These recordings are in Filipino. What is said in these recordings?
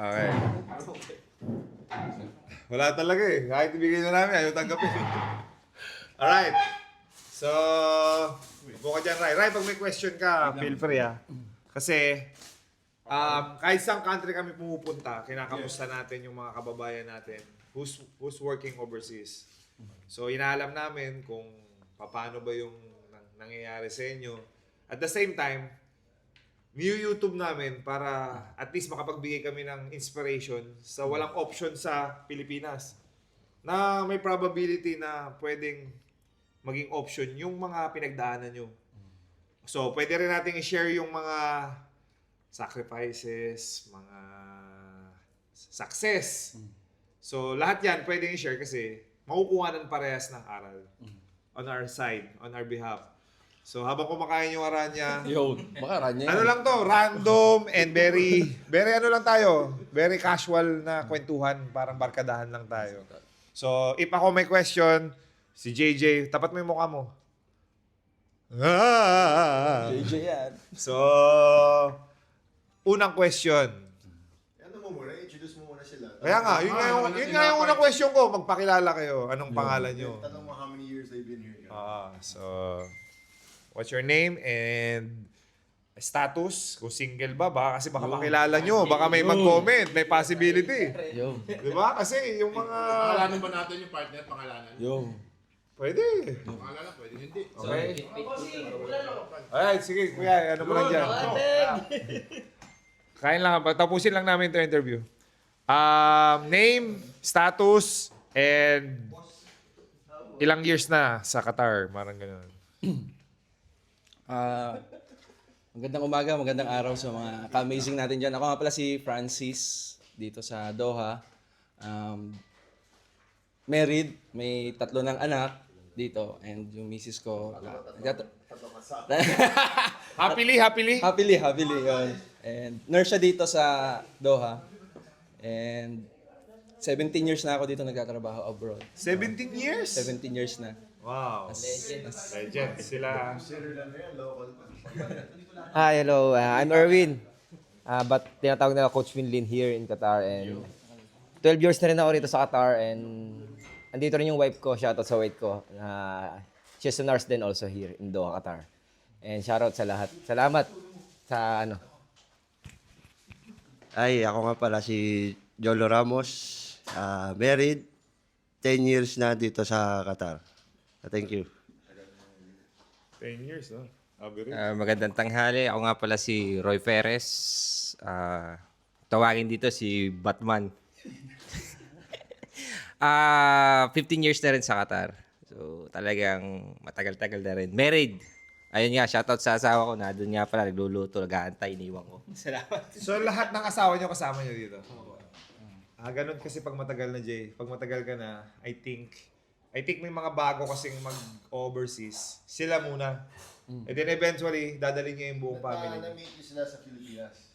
Okay. Wala talaga eh. Kahit ibigay na namin, ayaw tanggapin. Alright. So, buka dyan, Rai. Rai, pag may question ka, feel free ah. Kasi, um, kahit saan country kami pumupunta, kinakamusta natin yung mga kababayan natin who's, who's working overseas. So, inaalam namin kung paano ba yung nang- nangyayari sa inyo. At the same time, new YouTube namin para at least makapagbigay kami ng inspiration sa walang option sa Pilipinas. Na may probability na pwedeng maging option yung mga pinagdaanan nyo. So, pwede rin natin i-share yung mga sacrifices, mga success. So, lahat yan pwedeng i-share kasi makukuha ng parehas ng aral on our side, on our behalf. So, habang kumakain yung aranya, Yo, baka ranya ano lang to, random and very, very ano lang tayo, very casual na kwentuhan, parang barkadahan lang tayo. So, if ako may question, si JJ, tapat mo yung mukha mo. Ah! JJ yan. So, unang question. Ano mo muna, introduce mo muna sila. Kaya nga, yun nga yung, yun nga yung unang question ko. Magpakilala kayo. Anong pangalan nyo? Tanong mo how many years they've been here. Ah, so, what's your name and status? Kung single ba? Baka kasi baka makilala nyo. Baka may mag-comment. May possibility. Yo. Di ba? Kasi yung mga... Pangalanan ba natin yung partner? Pangalanan? Yo. Pwede. Pangalanan, pwede hindi. Okay. Alright, sige. Kuya, ano mo lang dyan? Kain lang. Tapusin lang namin ito interview. Um, name, status, and ilang years na sa Qatar. Marang ganun. Ah, magandang umaga, magandang araw sa mga ka-amazing natin dyan. Ako nga pala si Francis dito sa Doha. Um, married, may tatlo ng anak dito and yung misis ko wala. Nagtat- Happily, happily. happily, happily yun. And nurse siya dito sa Doha. And 17 years na ako dito nagtatrabaho abroad. 17 years? 17 years na. Wow. Legend. Sila. Hi, hello. Uh, I'm Erwin. Uh, but tinatawag nila Coach Winlin here in Qatar. And 12 years na rin ako rito sa Qatar. And andito rin yung wife ko. Shoutout sa wife ko. Uh, she's a nurse din also here in Doha, Qatar. And shoutout sa lahat. Salamat sa ano. Ay, ako nga pala si Jolo Ramos, ah, married, 10 years na dito sa Qatar. Ah, Thank you. 10 years, no? Average. Ah, magandang tanghali. Ako nga pala si Roy Perez. Ah, tawagin dito si Batman. Ah, 15 years na rin sa Qatar. So, talagang matagal-tagal na rin. Married. Ayun nga, shoutout sa asawa ko na doon nga pala nagluluto, nag-aantay, iniwan ko. Salamat. So lahat ng asawa nyo kasama nyo dito? Ah, ganun kasi pag matagal na, Jay. Pag matagal ka na, I think, I think may mga bago kasing mag-overseas. Sila muna. And then eventually, dadalhin nyo yung buong family. nyo. Na-meet nyo sila sa Pilipinas.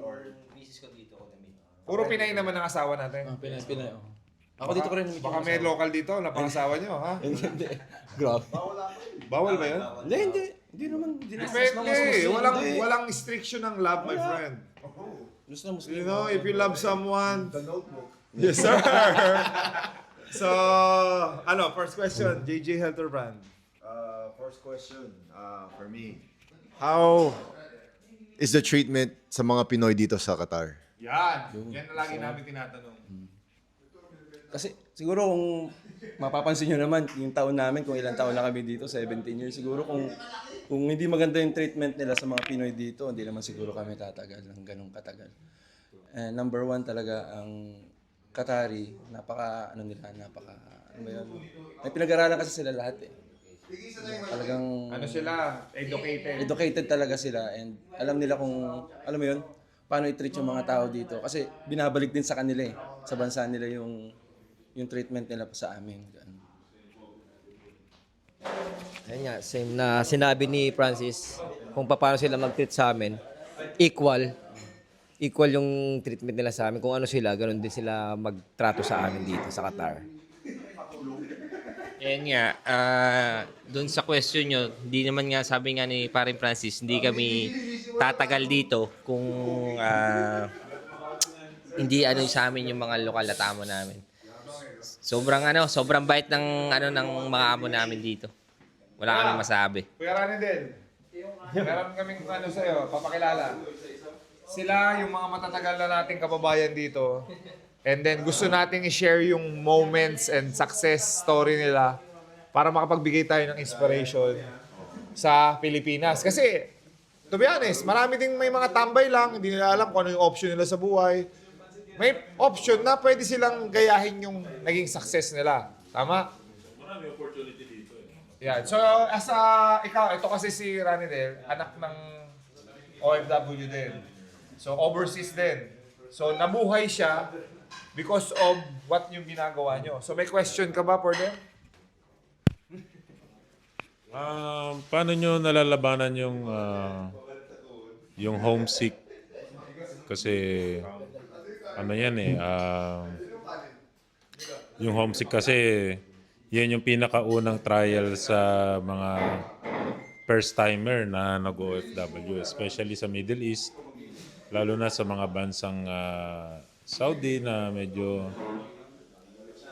Or misis ko dito ako na-meet. Puro Pinay naman ang asawa natin. Ah, Pinay, Pinay. Oh. Ako dito ko rin. Baka may local dito na pangasawa nyo, ha? Hindi. Grabe. Bawal ba yun? Hindi, hindi. Hindi naman. Hindi naman. Depende. Walang, walang restriction ng love, my friend. Gusto na Muslim. You know, if you love someone, the notebook. Yes, sir. so, ano, first question, JJ Helterbrand. Uh, first question uh, for me. How is the treatment sa mga Pinoy dito sa Qatar? Yan. Yan na lagi namin tinatanong. Kasi siguro kung mapapansin nyo naman, yung taon namin, kung ilang taon na kami dito, 17 years, siguro kung kung hindi maganda yung treatment nila sa mga Pinoy dito, hindi naman siguro kami tatagal ng ganong katagal. And number one talaga ang Qatari, napaka, ano nila, napaka, ano ba yun? May pinag-aralan kasi sila lahat eh. Talagang Ano sila? Educated. educated talaga sila and alam nila kung, alam mo yun, paano i-treat yung mga tao dito. Kasi binabalik din sa kanila eh, sa bansa nila yung yung treatment nila pa sa amin. Ganun. Ayun nga, same na sinabi ni Francis kung paano sila mag-treat sa amin. Equal. Equal yung treatment nila sa amin. Kung ano sila, ganun din sila magtrato sa amin dito sa Qatar. Yan nga, ah, doon sa question nyo, hindi naman nga, sabi nga ni Paring Francis, hindi kami tatagal dito kung ah, hindi ano sa amin yung mga lokal na tamo namin. Sobrang ano, sobrang bait ng ano ng mga amo namin dito. Wala kami masabi. Kuya Ranidel, meron kaming ano sa'yo, papakilala. Sila yung mga matatagal na nating kababayan dito. And then gusto nating i-share yung moments and success story nila para makapagbigay tayo ng inspiration sa Pilipinas. Kasi, to be honest, marami ding may mga tambay lang, hindi nila alam kung ano yung option nila sa buhay. May option na pwede silang gayahin yung naging success nila. Tama? Yan. So, as a, ikaw, ito kasi si Ranidel, anak ng OFW din. So, overseas din. So, nabuhay siya because of what yung ginagawa nyo. So, may question ka ba for them? Um, paano nyo nalalabanan yung ah, yung homesick? Kasi ano yan eh, ah, yung homesick kasi yan yung pinakaunang trial sa mga first timer na nag-OFW, especially sa Middle East, lalo na sa mga bansang ah, Saudi na medyo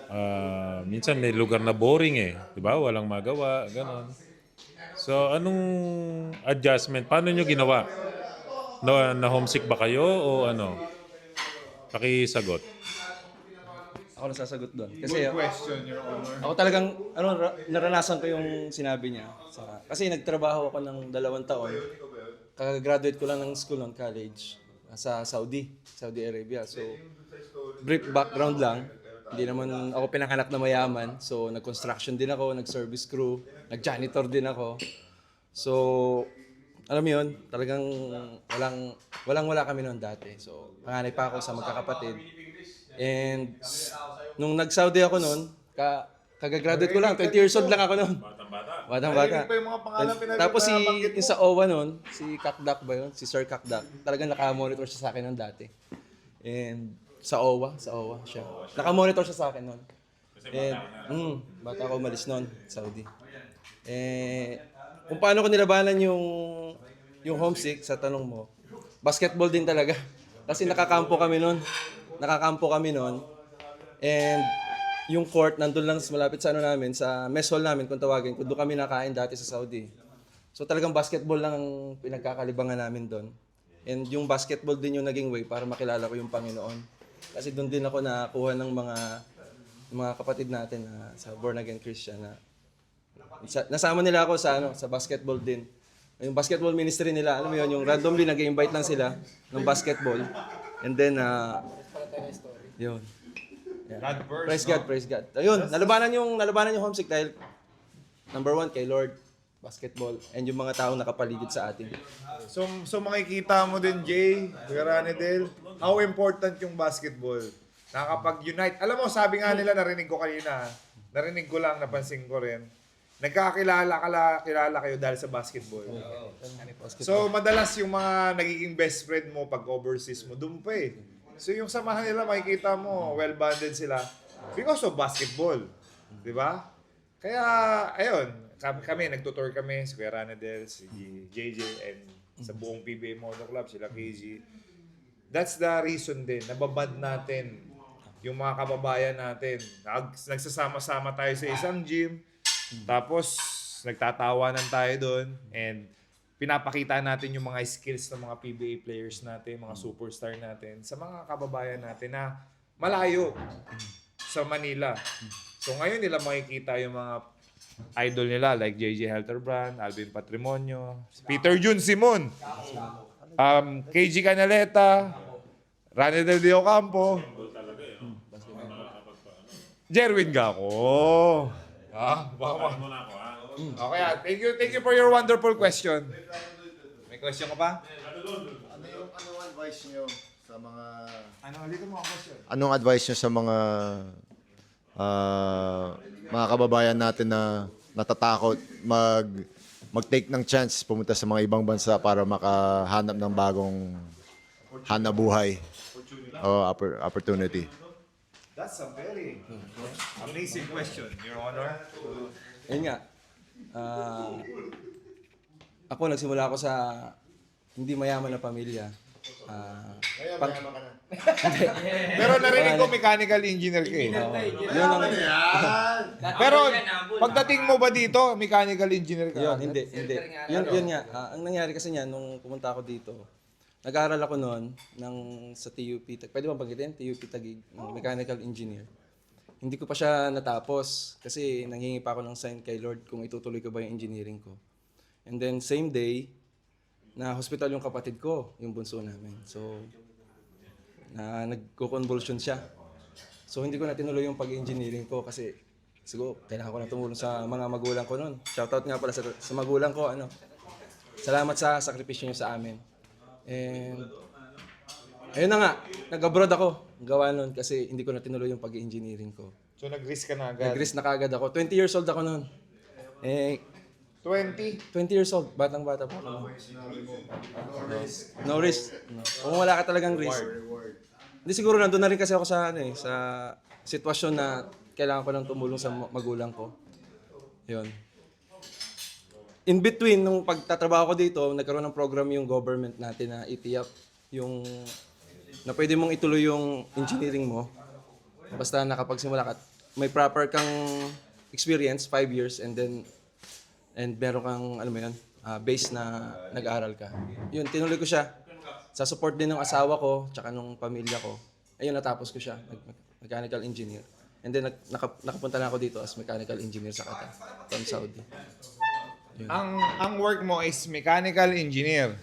Ah, minsan may lugar na boring eh, 'di ba? Walang magawa, ganon. So, anong adjustment? Paano nyo ginawa? Na, na homesick ba kayo o ano? Pakisagot. Ako na sasagot doon. Kasi ako, Question, Your Honor. ako talagang, ano, ra- naranasan ko yung sinabi niya. Sa, kasi nagtrabaho ako ng dalawang taon. Kaka-graduate ko lang ng school ng college sa Saudi, Saudi Arabia. So, brief background lang. Hindi naman ako pinanganak na mayaman. So, nag-construction din ako, nag-service crew, nag-janitor din ako. So, alam mo yun, talagang walang, walang wala kami noon dati. So, panganay pa ako sa magkakapatid. And nung nag-Saudi ako noon, ka, kagagraduate ko lang, 20 years old lang ako noon. Batang-bata. Batang-bata. Ayun pa yung mga pangalan pinag- Tapos si, yung sa OWA noon, si Kakdak ba yun? Si Sir Kakdak. Talagang naka-monitor siya sa akin noon dati. And sa OWA, sa OWA siya. Naka-monitor siya sa akin noon. And, mm, bata ako umalis noon, Saudi. Eh, kung paano ko nilabanan yung yung homesick sa tanong mo, basketball din talaga. Kasi nakakampo kami noon. Nakakampo kami noon. And yung court nandun lang malapit sa ano namin, sa mess hall namin kung tawagin, kung doon kami nakain dati sa Saudi. So talagang basketball lang ang pinagkakalibangan namin doon. And yung basketball din yung naging way para makilala ko yung Panginoon. Kasi doon din ako nakakuha ng mga mga kapatid natin na sa born again Christian na sa, nasama nila ako sa ano sa basketball din. Yung basketball ministry nila, alam mo yun, yung randomly nag-invite lang sila ng basketball. And then, uh, yun. Yeah. God first, Praise God, praise God. Ayun, nalabanan yung, nalabanan yung homesick dahil number one, kay Lord, basketball, and yung mga taong nakapaligid sa atin. So, so makikita mo din, Jay, Kuya Ranidel, how important yung basketball. Nakakapag-unite. Alam mo, sabi nga nila, narinig ko kanina, narinig ko lang, napansin ko rin, nagkakilala kala, kilala kayo dahil sa basketball. So, madalas yung mga nagiging best friend mo pag overseas mo, doon pa eh. So, yung samahan nila, makikita mo, well-bonded sila because of basketball. Di ba? Kaya, ayun, kami, kami nagtutour kami, si Kuya Ranadel, si JJ, and sa buong PBA Motor Club, sila KG. That's the reason din, nababad natin yung mga kababayan natin. Nag, nagsasama-sama tayo sa isang gym, tapos nagtatawanan tayo doon, and pinapakita natin yung mga skills ng mga PBA players natin, mga superstar natin, sa mga kababayan natin na malayo sa Manila. So ngayon nila makikita yung mga idol nila like JJ Helterbrand, Alvin Patrimonio, Peter Jun Simon, um, KG Canaleta, Rane Del Dio Campo, Jerwin Gako. Ah, baka ma- Okay, ah. thank you, thank you for your wonderful question. May question ka pa? Ano yung anong advice nyo sa mga Ano, ulitin mo ang question. anong advice nyo sa mga ah, mga kababayan natin na natatakot mag mag-take ng chance pumunta sa mga ibang bansa para makahanap ng bagong hanap buhay o oppor- opportunity. That's a very amazing question, Your Honor. Ayun nga. Ah, ako nagsimula ako sa hindi mayaman na pamilya. Ah, Ngayon, Pag- mayaman ka na. Pero narinig ko mechanical engineer ka eh. yun ang, Pero pagdating mo ba dito, mechanical engineer ka? Yun, hindi, hindi. Yun, yun nga. Ah, ang nangyari kasi niya, nung pumunta ako dito, nag-aaral ako noon ng, sa TUP, Tag- pwede ba banggitin? TUP Tagig, ng mechanical engineer. Hindi ko pa siya natapos kasi nanghingi pa ako ng sign kay Lord kung itutuloy ko ba yung engineering ko. And then same day, na hospital yung kapatid ko, yung bunso namin. So, na nagko-convulsion siya. So hindi ko na tinuloy yung pag-engineering ko kasi siguro kailangan ko na tumulong sa mga magulang ko noon. Shoutout nga pala sa, sa magulang ko. Ano. Salamat sa sakripisyo niyo sa amin. And ayun na nga, nag-abroad ako. Gawa noon kasi hindi ko na tinuloy yung pag-engineering ko. So nag-risk ka na agad. Nag-risk na kagad ako. 20 years old ako noon. Eh, 20. 20 years old, batang bata pa ako. No risk. No. Kung wala ka talagang risk. Hindi siguro nandun na rin kasi ako sa ano eh, sa sitwasyon na kailangan ko nang tumulong sa ma- magulang ko. 'Yon. In between nung pagtatrabaho ko dito, nagkaroon ng program yung government natin na ETIAP, yung na pwede mong ituloy yung engineering mo. Basta nakapagsimula ka, may proper kang experience, 5 years, and then and meron kang, ano mo yun, ah, base na nag-aaral ka. Yun, tinuloy ko siya. Sa support din ng asawa ko, tsaka nung pamilya ko. Ayun, natapos ko siya, nag- mechanical engineer. And then, nag, naka, nakapunta na ako dito as mechanical engineer sa Qatar, from Saudi. Ang ang work mo is mechanical engineer.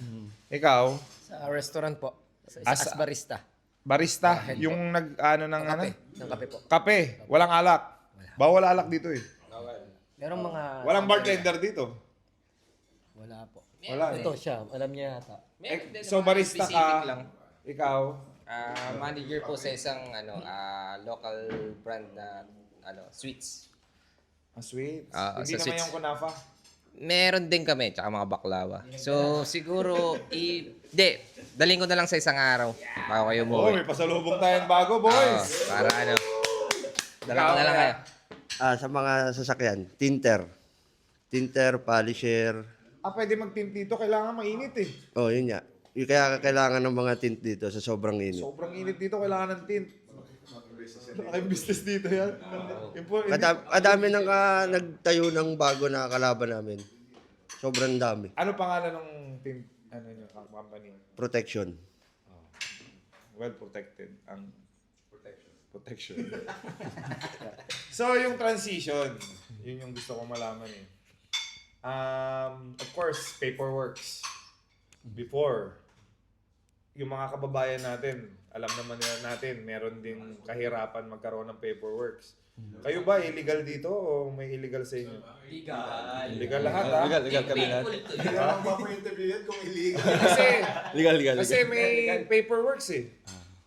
Ikaw, Sa restaurant po. As- as barista. barista, yung nag ano ng ano? Ng kape po. Kape, walang alak. Bawal alak dito eh. Merong mga... Walang bartender dito. Wala po. Wala. eh. Ito siya, alam niya yata. Eh, so barista ka, ikaw, Ah, manager po sa isang ano ah, local brand na ano sweets. ah, sweet. Ah, Hindi naman sweets. yung kunafa. Meron din kami, tsaka mga baklawa. So, siguro, i... Di, dalhin ko na lang sa isang araw. Bago kayo Oh, umuwi. may pasalubong tayong bago, boys. para ano. Dala ko na lang kayo. Ah, sa mga sasakyan, tinter. Tinter, polisher. Ah, pwede mag-tint dito. Kailangan mainit eh. Oh, yun nga. Yung kaya kailangan ng mga tint dito sa sobrang init. Sobrang init dito. Kailangan ng tint. Malaking business dito yan. Impo- Kada, kadami nang ah, nagtayo ng bago na kalaban namin. Sobrang dami. Ano pangalan ng tint? Ano nyo, company? Protection. well protected ang protection. Protection. so yung transition, yun yung gusto ko malaman eh. Um, of course, paperworks. Before, yung mga kababayan natin, alam naman nila natin, meron din kahirapan magkaroon ng paperworks. Kayo ba illegal dito o may illegal sa inyo? Legal. Legal lahat ha? Legal, legal kami lahat. Kailangan ba po interview yan kung illegal? Kasi Legal, legal, Kasi legal. may paperworks eh.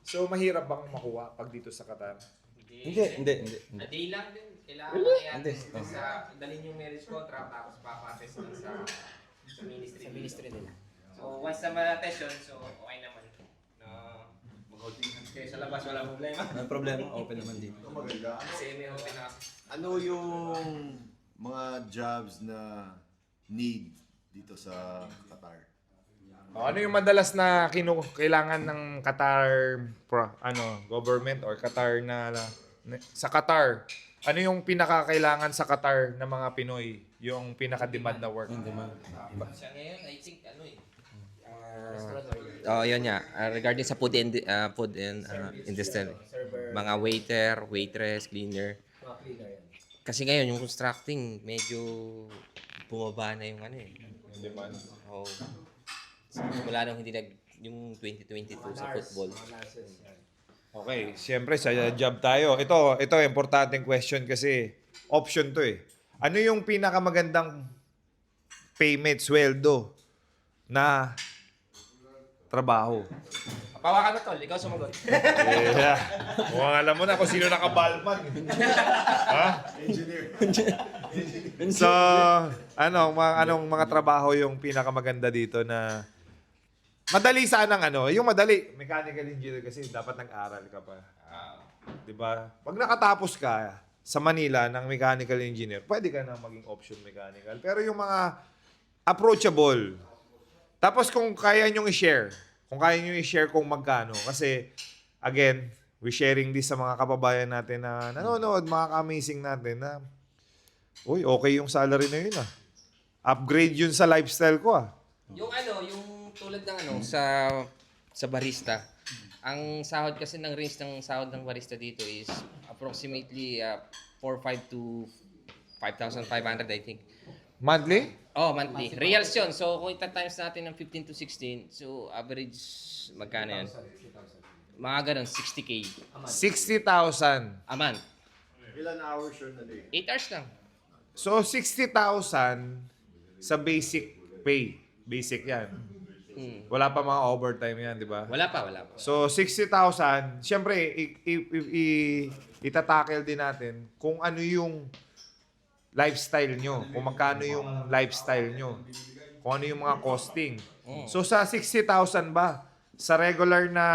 So mahirap bang makuha pag dito sa Qatar? Hindi, hindi, hindi. hindi. A day lang din. Kailangan really? sa dalhin yung marriage contract tapos papates lang sa sa ministry. Sa ministry nila. So once na ma-test yun, so okay naman. Na kaya sa labas wala problema. Ang problema, open naman dito. Kasi may open na Ano yung mga jobs na need dito sa Qatar? O, ano yung madalas na kinu kailangan ng Qatar pro, ano government or Qatar na, na sa Qatar? Ano yung pinakakailangan sa Qatar ng mga Pinoy? Yung pinaka-demand na work? Siya ngayon, I think. Oh, yun nga. Ah, regarding sa food and ah, food and ah, industry. Mga waiter, waitress, cleaner. Mga cleaner yan. Kasi ngayon yung constructing medyo bumaba na yung ano eh. Demand. Oh. Wala nang hindi nag yung 2022 sa football. Okay, siyempre sa job tayo. Ito, ito importanteng question kasi option to eh. Ano yung pinakamagandang payment, sweldo na trabaho? Pawa ka na tol, ikaw sumagot. Yeah. Mukhang alam mo na kung sino nakabalman. ha? So, ano, mga, anong mga trabaho yung pinakamaganda dito na madali sanang ano, yung madali, mechanical engineer kasi dapat nag-aral ka pa. 'Di ba? Pag nakatapos ka sa Manila ng mechanical engineer, pwede ka na maging option mechanical. Pero yung mga approachable, tapos kung kaya nyong i-share, Kung kaya nyo i-share kung magkano. Kasi, again, we sharing this sa mga kababayan natin na nanonood, mga ka-amazing natin na, uy, okay yung salary na yun ah. Upgrade yun sa lifestyle ko ah. Yung ano, yung tulad ng ano, sa sa barista. Ang sahod kasi ng range ng sahod ng barista dito is approximately uh, 4,500 to 5,500 I think. Monthly? Oh, monthly. Reals yun. So, kung ita-times natin ng 15 to 16, so average, magkano yan? Mga ganun, 60k 60,000. a month. Ilan hours yun na day? 8 hours lang. So, 60,000 sa basic pay. Basic yan. Hmm. Wala pa mga overtime yan, di ba? Wala pa, wala pa. So, 60,000, syempre, i- i- i- i- itatackle din natin kung ano yung lifestyle nyo, kung magkano yung lifestyle nyo, kung ano yung mga costing. So, sa 60,000 ba, sa regular na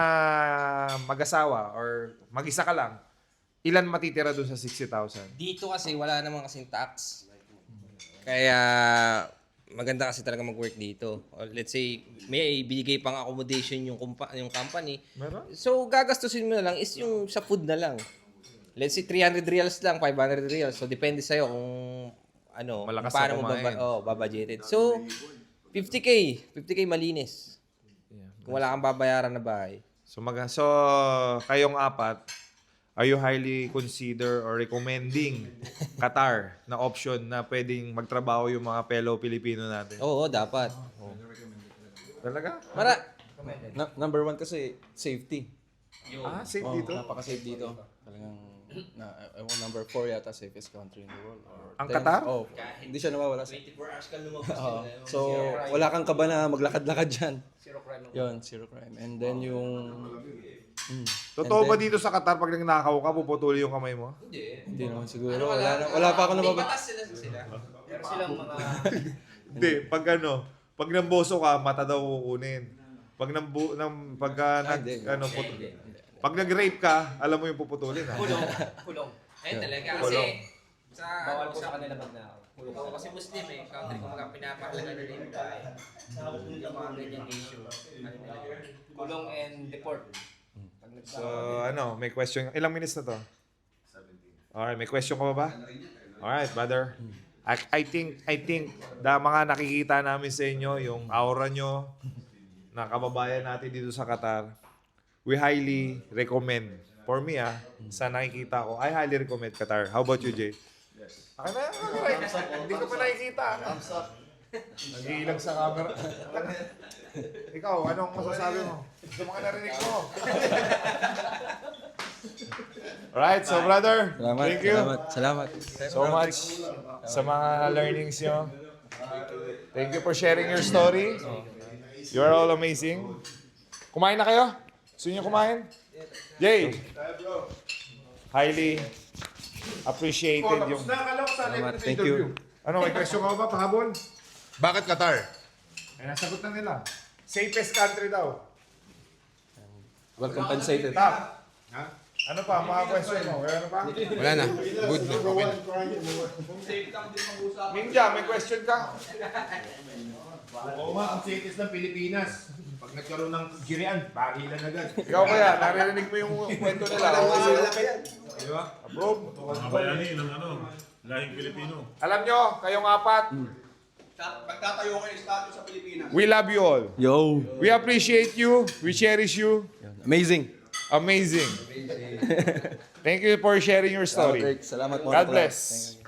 mag-asawa or mag-isa ka lang, ilan matitira doon sa 60,000? Dito kasi wala namang kasing tax. Kaya maganda kasi talaga mag-work dito. Or let's say may ibigay pang accommodation yung kumpa- yung company. Meron? So gagastusin mo na lang is yung sa food na lang. Let's say 300 reals lang, 500 reals. So depende sa kung ano, Malakas kung paano mo baba, oh, babudgeted. So 50k, 50k malinis. Kung wala kang babayaran na bahay. So, mag so kayong apat, are you highly consider or recommending Qatar na option na pwedeng magtrabaho yung mga fellow Pilipino natin? Oo, dapat. Talaga? Para Na- number one kasi, safety. Ah, safe Oh, dito? Napaka-safe dito. Talagang, na, ewan, number four yata safest country in the world. Or Ang 10. Qatar? Oh, hindi siya nawawala. Sa, 24 hours ka lumabas. Oo. so, wala kang kaba na maglakad-lakad dyan. Zero crime. Yun, zero crime. And then yung... Mm, Totoo And ba then- dito sa Qatar pag nagnakaw ka, puputuli yung kamay mo? hindi naman siguro. Wala, na, wala pa ako nababa. sila sila. Hindi, pag ano, pag namboso ka, mata daw kukunin. Pag nambu, nam, pagka nag, hindi. ano, put, pag nag-rape ka, alam mo yung puputulin ha? Kulong. Ayun talaga. Kulong. Kasi sa Bawal ano, po sa sa kanila mag na kulong. Oo, kasi Muslim eh. Country ko mga pinapakalaga nila yung bahay. Sa yung mga ganyan issue. Ano nila? Kulong and deport. Pag So, ano, may question. Ilang minutes na to? 17. Alright, may question ka pa ba? Alright, brother. I, I think, I think, da mga nakikita namin sa inyo, yung aura nyo, na kababayan natin dito sa Qatar, we highly recommend. For me, ah, sa nakikita ko, I highly recommend Qatar. How about you, Jay? Yes. Akin na, akin na. Hindi ko pa nakikita. Thumbs up. Nag-iilang sa camera. Ikaw, anong masasabi mo? Sa mga narinig mo. Alright, so brother, Salamat, thank you salamat, salamat. so much sa mga learnings nyo. Thank you for sharing your story. You are all amazing. Kumain na kayo? Gusto nyo kumain? Jay! Highly appreciated yung... Salamat, thank you. Ano, may question ka ba pahabol? Bakit Qatar? Ay, nasagot na nila. Safest country daw. Well compensated. Tap. Ano pa? Mga question mo? Ano pa? Wala na. Good na. Okay na. Minja, may question ka? Oo nga, ang cities ng Pilipinas. Pag nagkaroon ng girian, bagilan agad. Ikaw kaya, naririnig mo yung kwento nila. Di ba? Approve. Mga bayani ng ano, lahing Pilipino. Alam nyo, kayong apat, Pagtatayo kayo status sa Pilipinas. we love you all. Yo! We appreciate you. We cherish you. Amazing. Amazing. Thank you for sharing your story. Salamat, mo. God bless.